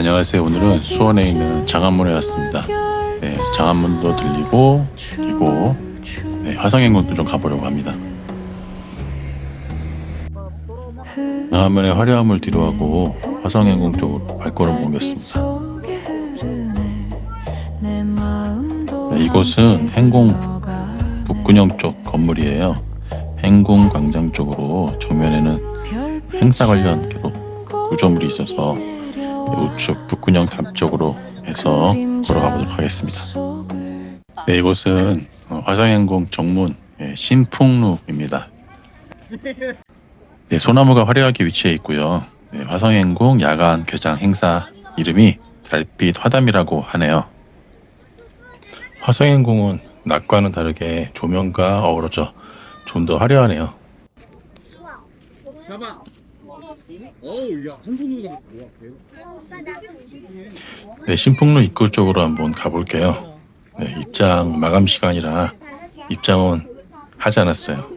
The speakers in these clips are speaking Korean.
안녕하세요. 오늘은 수원에 있는 장안문에 왔습니다. 네, 장안문도 들리고 그리고 네, 화성행궁도 좀 가보려고 합니다. 장안문의 화려함을 뒤로하고 화성행궁 쪽으로 발걸음 옮겼습니다. 네, 이곳은 행궁 북군영 쪽 건물이에요. 행궁 광장 쪽으로 정면에는 행사 관련 구조물이 있어서 우측 북군영 담 쪽으로 해서 걸어가 보도록 하겠습니다. 네, 이곳은 어, 화성행궁 정문 예, 신풍루입니다. 네, 소나무가 화려하게 위치해 있고요. 네, 화성행궁 야간 개장 행사 이름이 달빛 화담이라고 하네요. 화성행궁은 낮과는 다르게 조명과 어우러져 좀 더 화려하네요. 어우, 야, 한 손으로 잡아. 네, 신풍로 입구 쪽으로 한번 가볼게요. 네, 입장 마감 시간이라 입장은 하지 않았어요.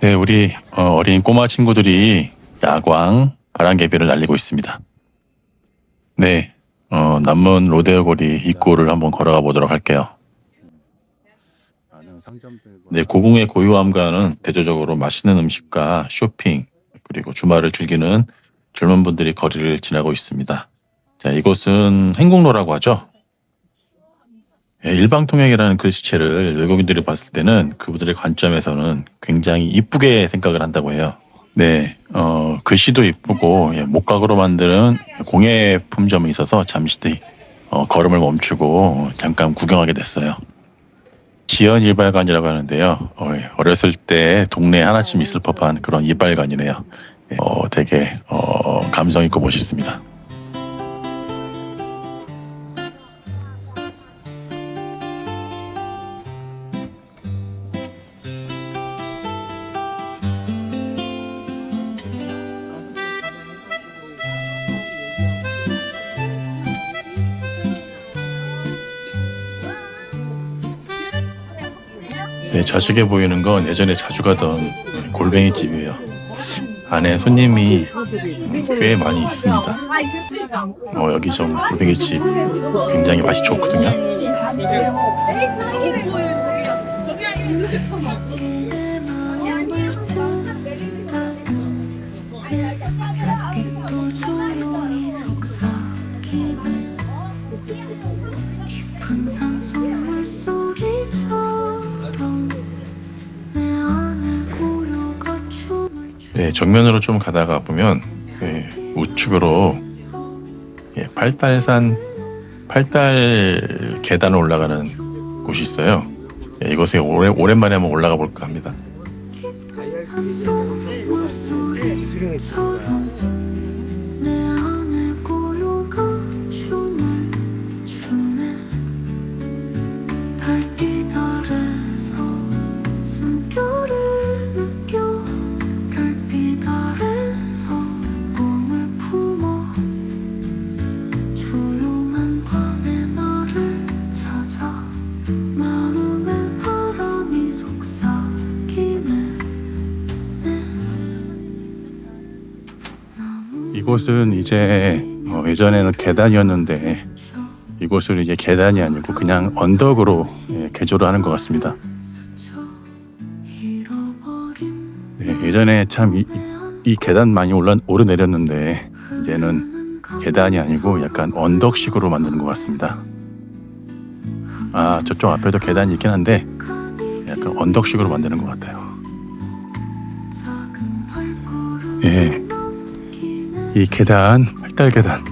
네, 우리 어, 어린 꼬마 친구들이 야광 바람개비를 날리고 있습니다. 네, 어, 남문 로데오 거리 입구를 한번 걸어가 보도록 할게요. 네, 고궁의 고유함과는 대조적으로 맛있는 음식과 쇼핑 그리고 주말을 즐기는 젊은 분들이 거리를 지나고 있습니다. 자, 이곳은 행궁로라고 하죠. 예, 일방통행이라는 글씨체를 외국인들이 봤을 때는 그분들의 관점에서는 굉장히 이쁘게 생각을 한다고 해요. 네, 어, 글씨도 이쁘고 예, 목각으로 만드는 공예 품점이 있어서 잠시 뒤 어, 걸음을 멈추고 잠깐 구경하게 됐어요. 지연 이발관이라고 하는데요. 어, 예, 어렸을 때 동네에 하나쯤 있을 법한 그런 이발관이네요. 예, 어, 되게 어, 감성 있고 멋있습니다. 네, 저쪽에 보이는 건 예전에 자주 가던 네, 골뱅이 집이에요. 안에 손님이 꽤 많이 있습니다. 어, 여기 좀 골뱅이 집 굉장히 맛이 좋거든요. 네, 정면으로 좀 가다가 보면 네, 우측으로 예, 팔달산 팔달 계단을 올라가는 곳이 있어요. 예, 이곳에 오래, 오랜만에 한번 올라가 볼까 합니다. 이곳은 이제 어, 예전에는 계단이었는데 이곳을 이제 계단이 아니고 그냥 언덕으로 예, 개조를 하는 것 같습니다. 네, 예전에 참이 이 계단 많이 올라 오르내렸는데 이제는 계단이 아니고 약간 언덕식으로 만드는 것 같습니다. 아 저쪽 앞에도 계단이 있긴 한데 약간 언덕식으로 만드는 것 같아요. 예, 이 계단 팔달 계단,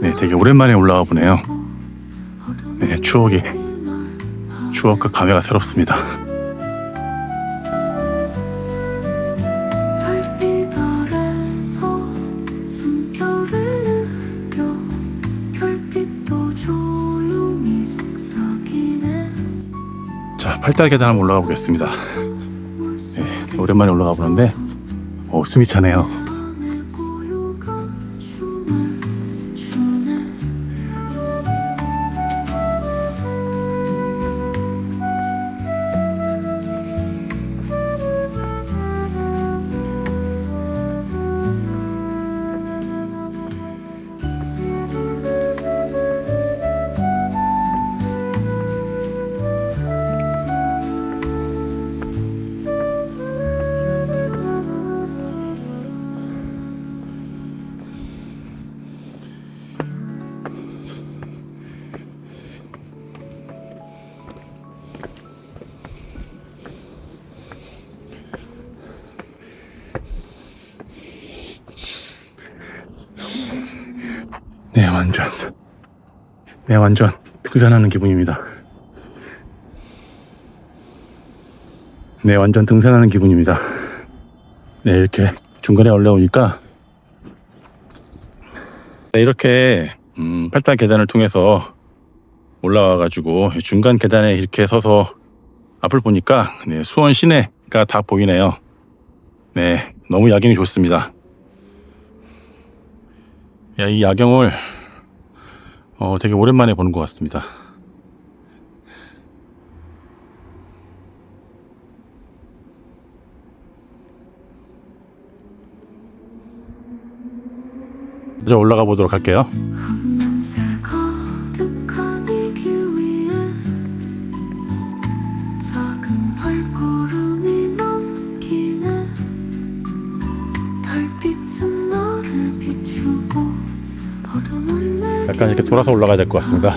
네, 되게 오랜만에 올라와 보네요. 네, 추억이 추억과 감회가 새롭습니다. 자, 팔달 계단 한번 올라가 보겠습니다. 네, 오랜만에 올라가 보는데 어, 숨이 차네요. 네, 완전. 네, 완전 등산하는 기분입니다. 네, 완전 등산하는 기분입니다. 네, 이렇게 중간에 올라오니까 네, 이렇게 음, 팔당 계단을 통해서 올라와가지고 중간 계단에 이렇게 서서 앞을 보니까 네, 수원 시내가 다 보이네요. 네, 너무 야경이 좋습니다. 야, 이 야경을 어, 되게 오랜만에 보는 것 같습니다. 이제 올라가 보도록 할게요. 이렇게 돌아서 올라가야 될 것 같습니다.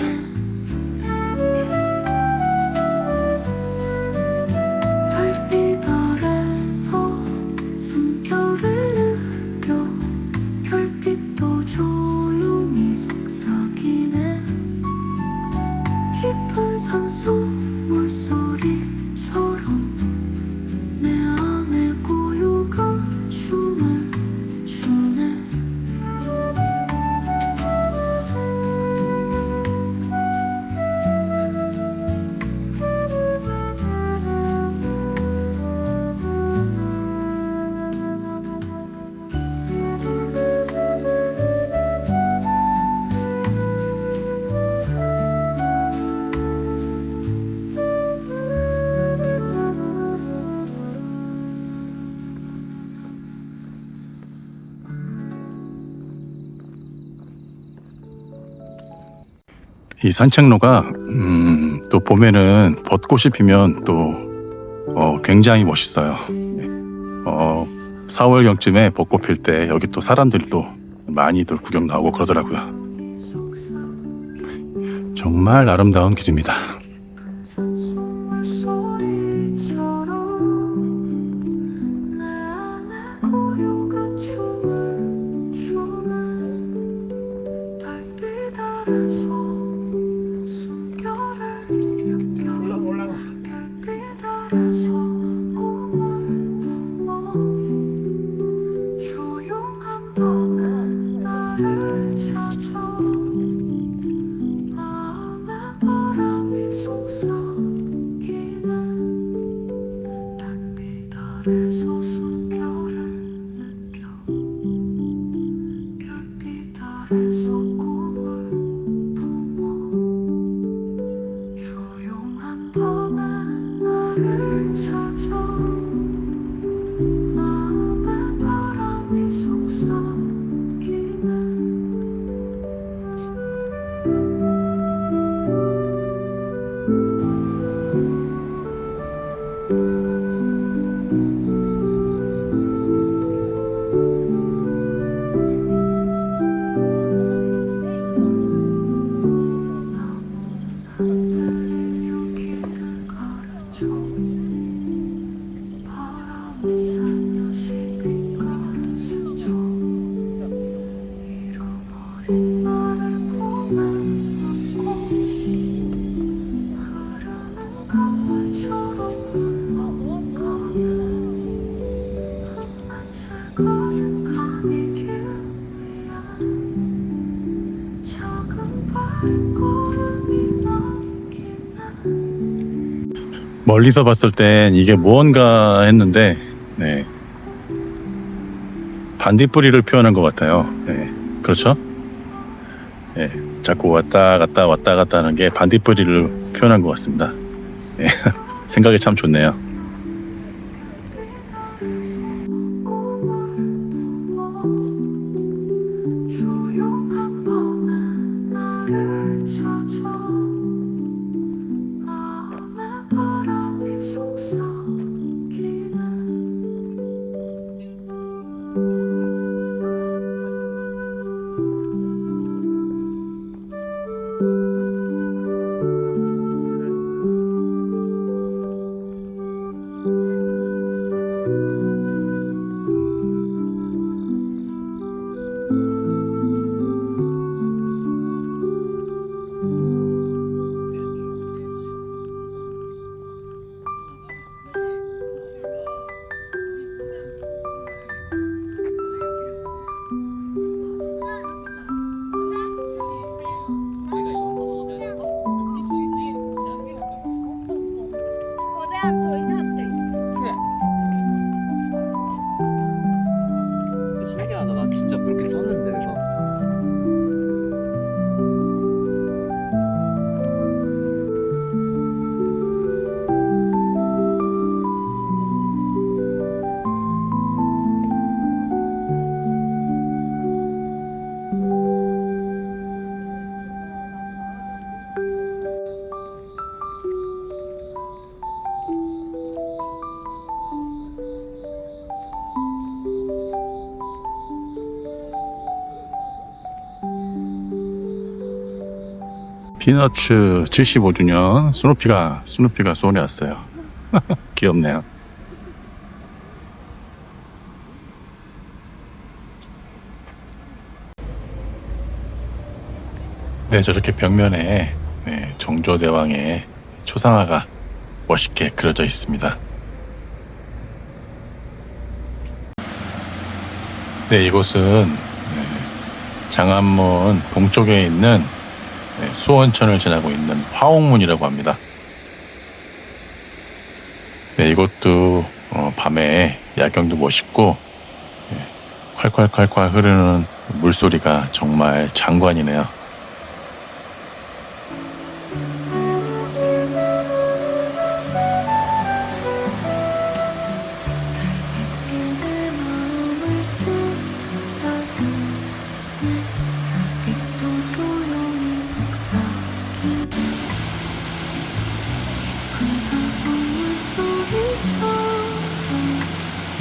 이 산책로가 음, 또 봄에는 벚꽃이 피면 또 어, 굉장히 멋있어요. 어, 4월경쯤에 벚꽃 필 때 여기 또 사람들도 많이들 구경 나오고 그러더라고요. 정말 아름다운 길입니다. 멀리서 봤을 땐 이게 무언가 했는데 네. 반딧불이를 표현한 것 같아요. 네. 그렇죠? 네. 자꾸 왔다 갔다 왔다 갔다 하는 게 반딧불이를 표현한 것 같습니다. 네. 생각이 참 좋네요. 피너츠 75주년 스누피가 스누피가 소원해 왔어요. 귀엽네요. 네, 저렇게 벽면에 네, 정조대왕의 초상화가 멋있게 그려져 있습니다. 네, 이곳은 네, 장안문 동쪽에 있는 네, 수원천을 지나고 있는 화옥문이라고 합니다. 네, 이것도 어, 밤에 야경도 멋있고 네, 콸콸콸콸 흐르는 물소리가 정말 장관이네요.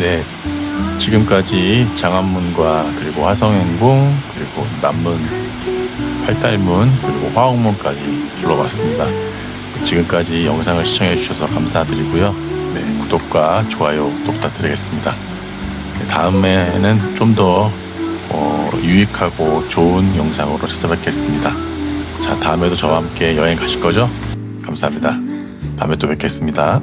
네, 지금까지 장안문과 그리고 화성행궁 그리고 남문 팔달문 그리고 화옥문까지 둘러봤습니다. 지금까지 영상을 시청해 주셔서 감사드리고요. 네, 구독과 좋아요 또 부탁드리겠습니다. 네, 다음에는 좀더 어, 유익하고 좋은 영상으로 찾아뵙겠습니다. 자, 다음에도 저와 함께 여행 가실 거죠? 감사합니다. 다음에 또 뵙겠습니다.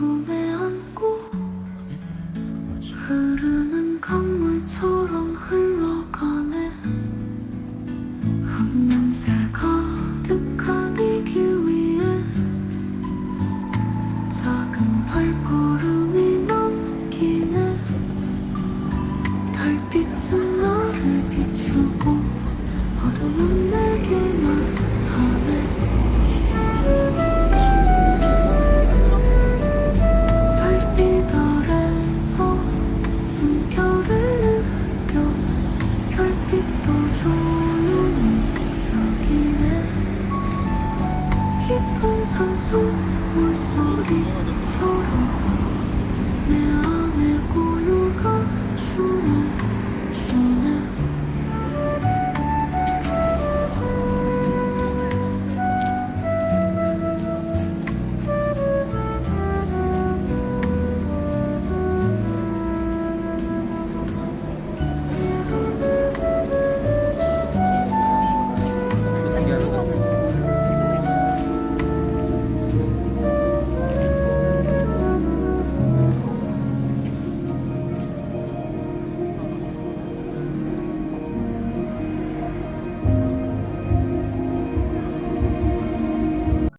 不。